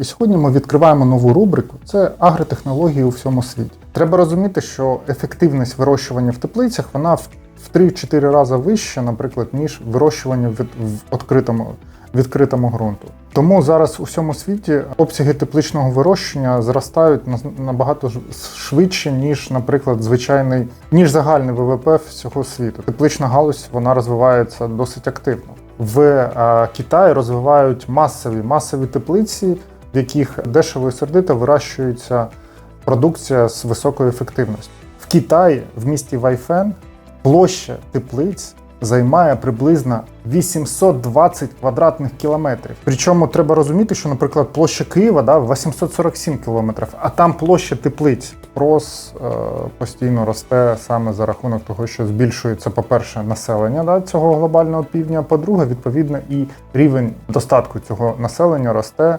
І сьогодні ми відкриваємо нову рубрику: це агротехнології у всьому світі. Треба розуміти, що ефективність вирощування в теплицях вона в в 3-4 рази вища, наприклад, ніж вирощування в, відкритому, відкритому ґрунту. Тому зараз у всьому світі обсяги тепличного вирощення зростають на- набагато швидше, ніж, наприклад, звичайний, ніж загальний ВВП всього світу. Теплична галузь вона розвивається досить активно. В е, Китаї розвивають масові масові теплиці, в яких дешево і сердито вирощується продукція з високою ефективністю. В Китаї, в місті Вайфен, площа теплиць займає приблизно 820 квадратних кілометрів. Причому треба розуміти, що, наприклад, площа Києва да, 847 кілометрів, а там площа теплиць. Спрос е, постійно росте саме за рахунок того, що збільшується, по-перше, населення да, цього глобального півдня. По-друге, відповідно, і рівень достатку цього населення росте